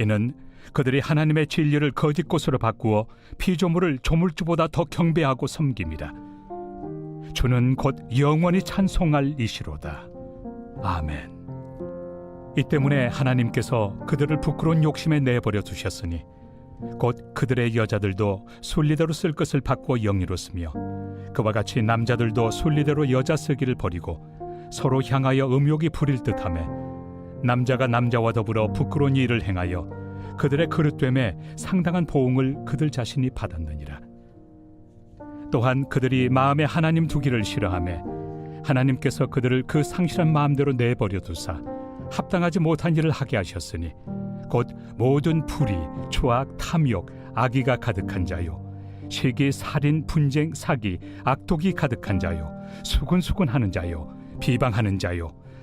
이는 그들이 하나님의 진리를 거짓 곳으로 바꾸어 피조물을 조물주보다 더 경배하고 섬김이라. 주는 곧 영원히 찬송할 이시로다. 아멘. 이 때문에 하나님께서 그들을 부끄러운 욕심에 내버려 두셨으니 곧 그들의 여자들도 순리대로 쓸 것을 바꾸어 영리로 쓰며 그와 같이 남자들도 순리대로 여자 쓰기를 버리고 서로 향하여 음욕이 부릴 듯하며 남자가 남자와 더불어 부끄러운 일을 행하여 그들의 그릇됨에 상당한 보응을 그들 자신이 받았느니라. 또한 그들이 마음에 하나님 두기를 싫어하며 하나님께서 그들을 그 상실한 마음대로 내버려 두사 합당하지 못한 일을 하게 하셨으니 곧 모든 불의, 추악, 탐욕, 악의가 가득한 자요 시기, 살인, 분쟁, 사기, 악독이 가득한 자요 수군수군하는 자요 비방하는 자요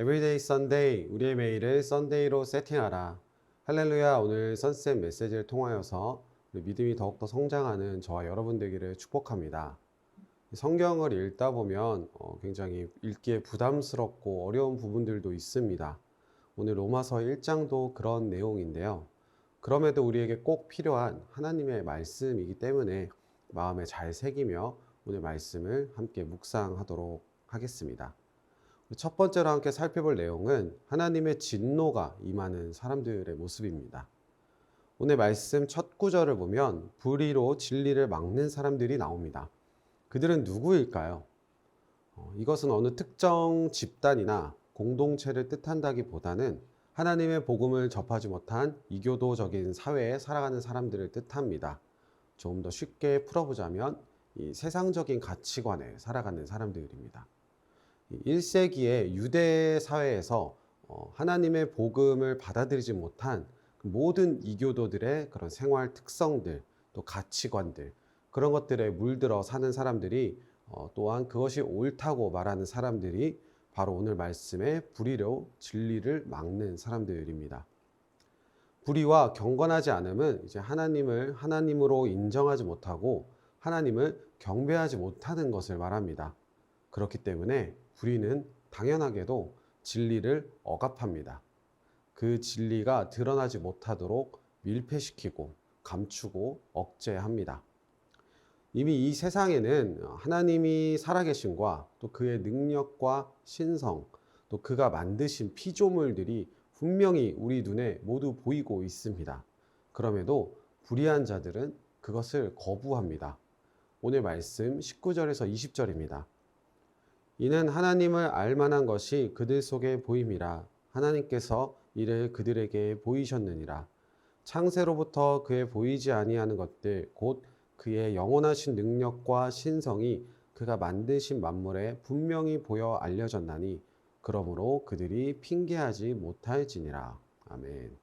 에브리데이 썬데이 우리의 매일을 썬데이로 세팅하라. 할렐루야 오늘 선셋 메시지를 통하여서 우리 믿음이 더욱더 성장하는 저와 여러분 되기를 축복합니다. 성경을 읽다 보면 어, 굉장히 읽기에 부담스럽고 어려운 부분들도 있습니다. 오늘 로마서 1장도 그런 내용인데요. 그럼에도 우리에게 꼭 필요한 하나님의 말씀이기 때문에 마음에 잘 새기며 오늘 말씀을 함께 묵상하도록 하겠습니다. 첫 번째로 함께 살펴볼 내용은 하나님의 진노가 임하는 사람들의 모습입니다. 오늘 말씀 첫 구절을 보면 불의로 진리를 막는 사람들이 나옵니다. 그들은 누구일까요? 어, 이것은 어느 특정 집단이나 공동체를 뜻한다기보다는 하나님의 복음을 접하지 못한 이교도적인 사회에 살아가는 사람들을 뜻합니다. 좀더 쉽게 풀어보자면 이 세상적인 가치관에 살아가는 사람들입니다. 1세기의 유대 사회에서 어, 하나님의 복음을 받아들이지 못한 그 모든 이교도들의 그런 생활 특성들, 또 가치관들, 그런 것들에 물들어 사는 사람들이 어, 또한 그것이 옳다고 말하는 사람들이 바로 오늘 말씀의 불의로 진리를 막는 사람들입니다. 불의와 경건하지 않음은 이제 하나님을 하나님으로 인정하지 못하고 하나님을 경배하지 못하는 것을 말합니다. 그렇기 때문에 불의는 당연하게도 진리를 억압합니다. 그 진리가 드러나지 못하도록 밀폐시키고 감추고 억제합니다. 이미 이 세상에는 하나님이 살아계신과 또 그의 능력과 신성, 또 그가 만드신 피조물들이 분명히 우리 눈에 모두 보이고 있습니다. 그럼에도 불의한 자들은 그것을 거부합니다. 오늘 말씀 19절에서 20절입니다. 이는 하나님을 알만한 것이 그들 속에 보임이라 하나님께서 이를 그들에게 보이셨느니라 창세로부터 그의 보이지 아니하는 것들 곧 그의 영원하신 능력과 신성이 그가 만드신 만물에 분명히 보여 알려졌나니 그러므로 그들이 핑계하지 못할지니라. 아멘.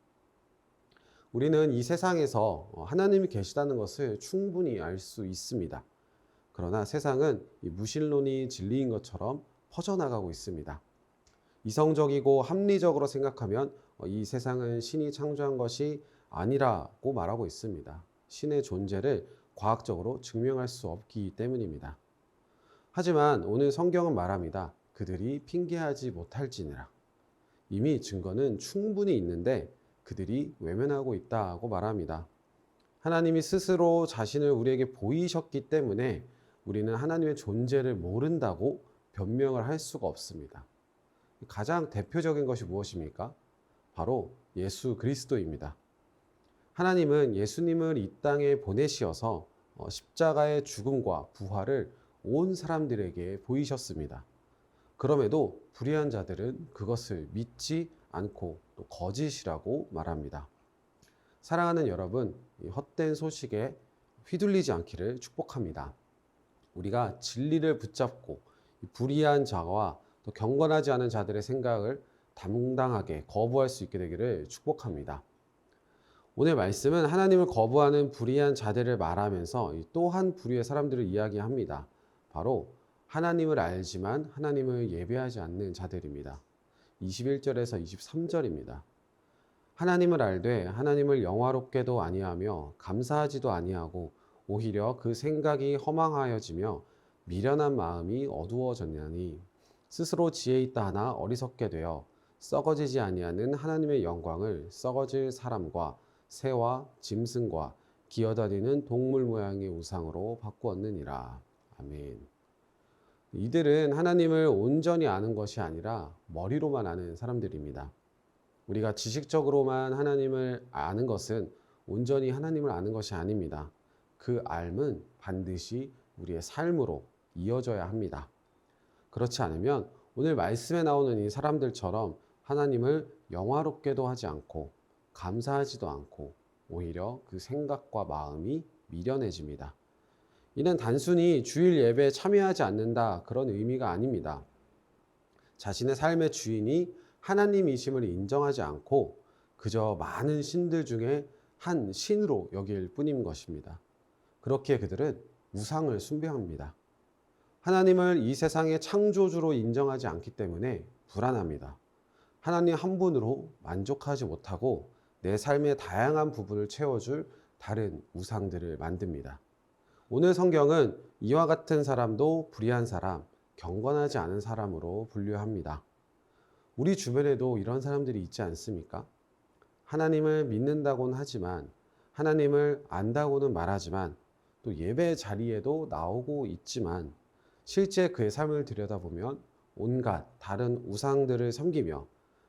우리는 이 세상에서 하나님이 계시다는 것을 충분히 알 수 있습니다. 그러나 세상은 이 무신론이 진리인 것처럼 퍼져나가고 있습니다. 이성적이고 합리적으로 생각하면 이 세상은 신이 창조한 것이 아니라고 말하고 있습니다. 신의 존재를 과학적으로 증명할 수 없기 때문입니다. 하지만 오늘 성경은 말합니다. 그들이 핑계하지 못할지니라. 이미 증거는 충분히 있는데 그들이 외면하고 있다고 말합니다. 하나님이 스스로 자신을 우리에게 보이셨기 때문에 우리는 하나님의 존재를 모른다고 변명을 할 수가 없습니다. 가장 대표적인 것이 무엇입니까? 바로 예수 그리스도입니다. 하나님은 예수님을 이 땅에 보내시어서 어, 십자가의 죽음과 부활을 온 사람들에게 보이셨습니다. 그럼에도 불의한 자들은 그것을 믿지 않고 또 거짓이라고 말합니다. 사랑하는 여러분, 이 헛된 소식에 휘둘리지 않기를 축복합니다. 우리가 진리를 붙잡고 이 불의한 자와 또 경건하지 않은 자들의 생각을 당당하게 거부할 수 있게 되기를 축복합니다. 오늘 말씀은 하나님을 거부하는 불의한 자들을 말하면서 또한 부류의 사람들을 이야기합니다. 바로 하나님을 알지만 하나님을 예배하지 않는 자들입니다. 21절에서 23절입니다. 하나님을 알되 하나님을 영화롭게도 아니하며 감사하지도 아니하고 오히려 그 생각이 허망하여지며 미련한 마음이 어두워졌냐니 스스로 지혜 있다 하나 어리석게 되어 썩어지지 아니하는 하나님의 영광을 썩어질 사람과 새와 짐승과 기어다니는 동물 모양의 우상으로 바꾸었느니라. 아멘. 이들은 하나님을 온전히 아는 것이 아니라 머리로만 아는 사람들입니다. 우리가 지식적으로만 하나님을 아는 것은 온전히 하나님을 아는 것이 아닙니다. 그 알은 반드시 우리의 삶으로 이어져야 합니다. 그렇지 않으면 오늘 말씀에 나오는 이 사람들처럼 하나님을 영화롭게도 하지 않고 감사하지도 않고 오히려 그 생각과 마음이 미련해집니다. 이는 단순히 주일 예배에 참여하지 않는다 그런 의미가 아닙니다. 자신의 삶의 주인이 하나님이심을 인정하지 않고 그저 많은 신들 중에 한 신으로 여길 뿐인 것입니다. 그렇게 그들은 우상을 숭배합니다. 하나님을 이 세상의 창조주로 인정하지 않기 때문에 불안합니다. 하나님 한 분으로 만족하지 못하고 내 삶의 다양한 부분을 채워줄 다른 우상들을 만듭니다. 오늘 성경은 이와 같은 사람도 불의한 사람, 경건하지 않은 사람으로 분류합니다. 우리 주변에도 이런 사람들이 있지 않습니까? 하나님을 믿는다고는 하지만, 하나님을 안다고는 말하지만, 또 예배 자리에도 나오고 있지만, 실제 그의 삶을 들여다보면 온갖 다른 우상들을 섬기며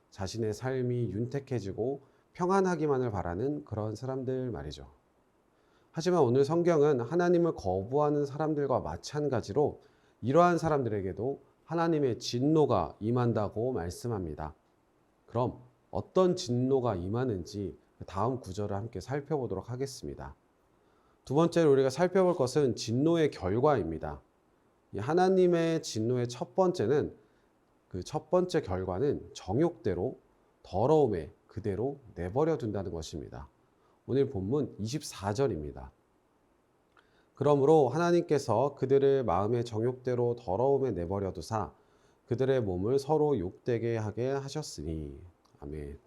자신의 삶이 윤택해지고 평안하기만을 바라는 그런 사람들 말이죠. 하지만 오늘 성경은 하나님을 거부하는 사람들과 마찬가지로 이러한 사람들에게도 하나님의 진노가 임한다고 말씀합니다. 그럼 어떤 진노가 임하는지 다음 구절을 함께 살펴보도록 하겠습니다. 두 번째로 우리가 살펴볼 것은 진노의 결과입니다. 이 하나님의 진노의 첫 번째는 그 첫 번째 결과는 정욕대로 더러움에 그대로 내버려 둔다는 것입니다. 오늘 본문 24절입니다. 그러므로 하나님께서 그들을 마음의 정욕대로 더러움에 내버려 두사 그들의 몸을 서로 욕되게 하게 하셨으니 아멘.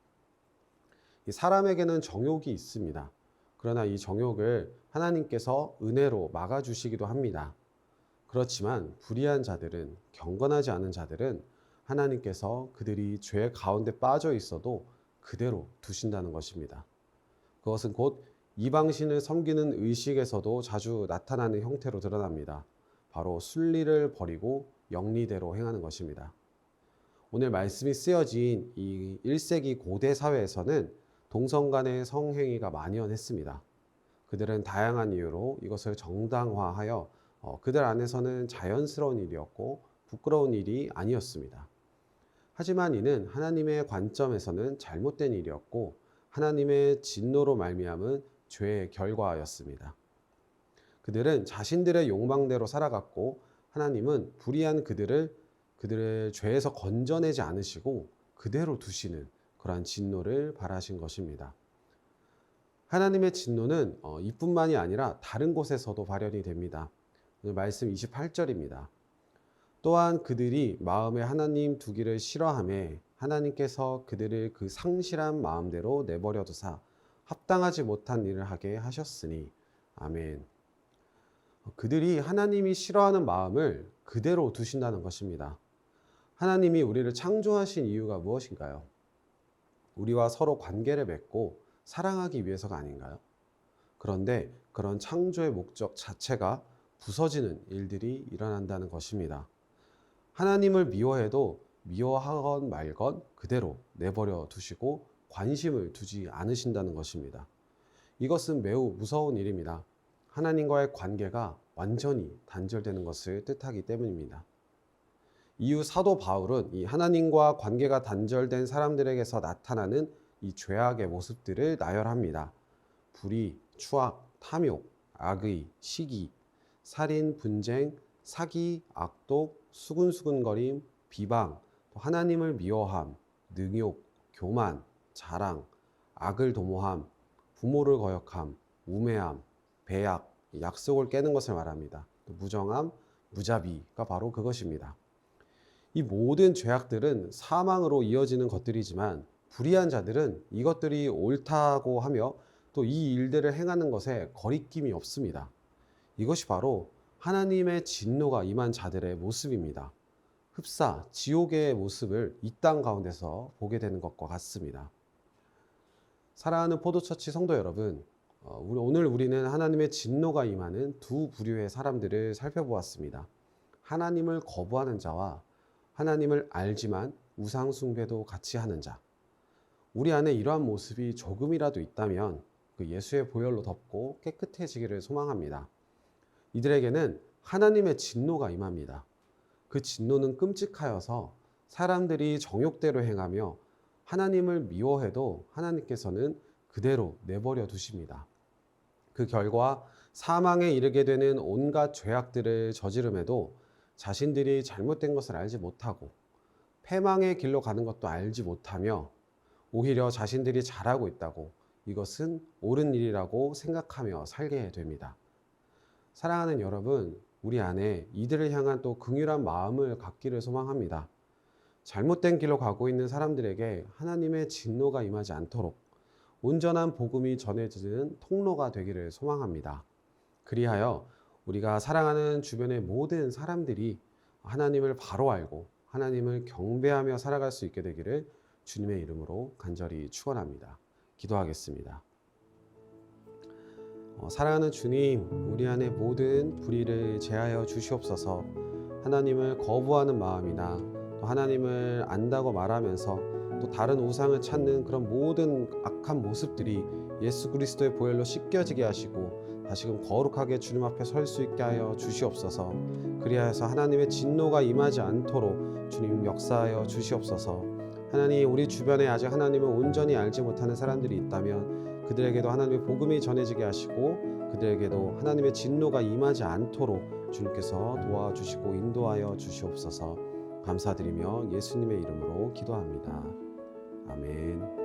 이 사람에게는 정욕이 있습니다. 그러나 이 정욕을 하나님께서 은혜로 막아 주시기도 합니다. 그렇지만 불의한 자들은 경건하지 않은 자들은 하나님께서 그들이 죄 가운데 빠져 있어도 그대로 두신다는 것입니다. 그것은 곧 이방신을 섬기는 의식에서도 자주 나타나는 형태로 드러납니다. 바로 순리를 버리고 영리대로 행하는 것입니다. 오늘 말씀이 쓰여진 이 1세기 고대 사회에서는 동성 간의 성행위가 만연했습니다. 그들은 다양한 이유로 이것을 정당화하여 어, 그들 안에서는 자연스러운 일이었고 부끄러운 일이 아니었습니다. 하지만 이는 하나님의 관점에서는 잘못된 일이었고 하나님의 진노로 말미암은 죄의 결과였습니다. 그들은 자신들의 욕망대로 살아갔고 하나님은 불의한 그들을 그들의 죄에서 건져내지 않으시고 그대로 두시는 그러한 진노를 바라신 것입니다. 하나님의 진노는 어, 이뿐만이 아니라 다른 곳에서도 발현이 됩니다. 말씀 28절입니다. 또한 그들이 마음에 하나님 두기를 싫어함에 하나님께서 그들을 그 상실한 마음대로 내버려 두사 합당하지 못한 일을 하게 하셨으니 아멘. 그들이 하나님이 싫어하는 마음을 그대로 두신다는 것입니다. 하나님이 우리를 창조하신 이유가 무엇인가요? 우리와 서로 관계를 맺고 사랑하기 위해서가 아닌가요? 그런데 그런 창조의 목적 자체가 부서지는 일들이 일어난다는 것입니다. 하나님을 미워해도 미워하건 말건 그대로 내버려 두시고 관심을 두지 않으신다는 것입니다. 이것은 매우 무서운 일입니다. 하나님과의 관계가 완전히 단절되는 것을 뜻하기 때문입니다. 이후 사도 바울은 이 하나님과 관계가 단절된 사람들에게서 나타나는 이 죄악의 모습들을 나열합니다. 불의, 추악, 탐욕, 악의, 시기, 살인, 분쟁, 사기, 악독, 수근수근거림, 비방, 또 하나님을 미워함, 능욕, 교만, 자랑, 악을 도모함, 부모를 거역함, 우매함, 배약, 약속을 깨는 것을 말합니다. 또 무정함, 무자비가 바로 그것입니다. 이 모든 죄악들은 사망으로 이어지는 것들이지만 불의한 자들은 이것들이 옳다고 하며 또 이 일들을 행하는 것에 거리낌이 없습니다. 이것이 바로 하나님의 진노가 임한 자들의 모습입니다. 흡사, 지옥의 모습을 이 땅 가운데서 보게 되는 것과 같습니다. 사랑하는 포도처치 성도 여러분, 어, 오늘 우리는 하나님의 진노가 임하는 두 부류의 사람들을 살펴보았습니다. 하나님을 거부하는 자와 하나님을 알지만 우상숭배도 같이 하는 자. 우리 안에 이러한 모습이 조금이라도 있다면 그 예수의 보혈로 덮고 깨끗해지기를 소망합니다. 이들에게는 하나님의 진노가 임합니다. 그 진노는 끔찍하여서 사람들이 정욕대로 행하며 하나님을 미워해도 하나님께서는 그대로 내버려 두십니다. 그 결과 사망에 이르게 되는 온갖 죄악들을 저지름에도 자신들이 잘못된 것을 알지 못하고 패망의 길로 가는 것도 알지 못하며 오히려 자신들이 잘하고 있다고 이것은 옳은 일이라고 생각하며 살게 됩니다. 사랑하는 여러분, 우리 안에 이들을 향한 또 긍휼한 마음을 갖기를 소망합니다. 잘못된 길로 가고 있는 사람들에게 하나님의 진노가 임하지 않도록 온전한 복음이 전해지는 통로가 되기를 소망합니다. 그리하여 우리가 사랑하는 주변의 모든 사람들이 하나님을 바로 알고 하나님을 경배하며 살아갈 수 있게 되기를 주님의 이름으로 간절히 축원합니다. 기도하겠습니다. 어, 사랑하는 주님, 우리 안에 모든 불의를 제하여 주시옵소서. 하나님을 거부하는 마음이나 또 하나님을 안다고 말하면서 또 다른 우상을 찾는 그런 모든 악한 모습들이 예수 그리스도의 보혈로 씻겨지게 하시고 다시금 거룩하게 주님 앞에 설 수 있게 하여 주시옵소서. 그리하여서 하나님의 진노가 임하지 않도록 주님 역사하여 주시옵소서. 하나님 우리 주변에 아직 하나님을 온전히 알지 못하는 사람들이 있다면 그들에게도 하나님의 복음이 전해지게 하시고 그들에게도 하나님의 진노가 임하지 않도록 주님께서 도와주시고 인도하여 주시옵소서. 감사드리며 예수님의 이름으로 기도합니다. 아멘.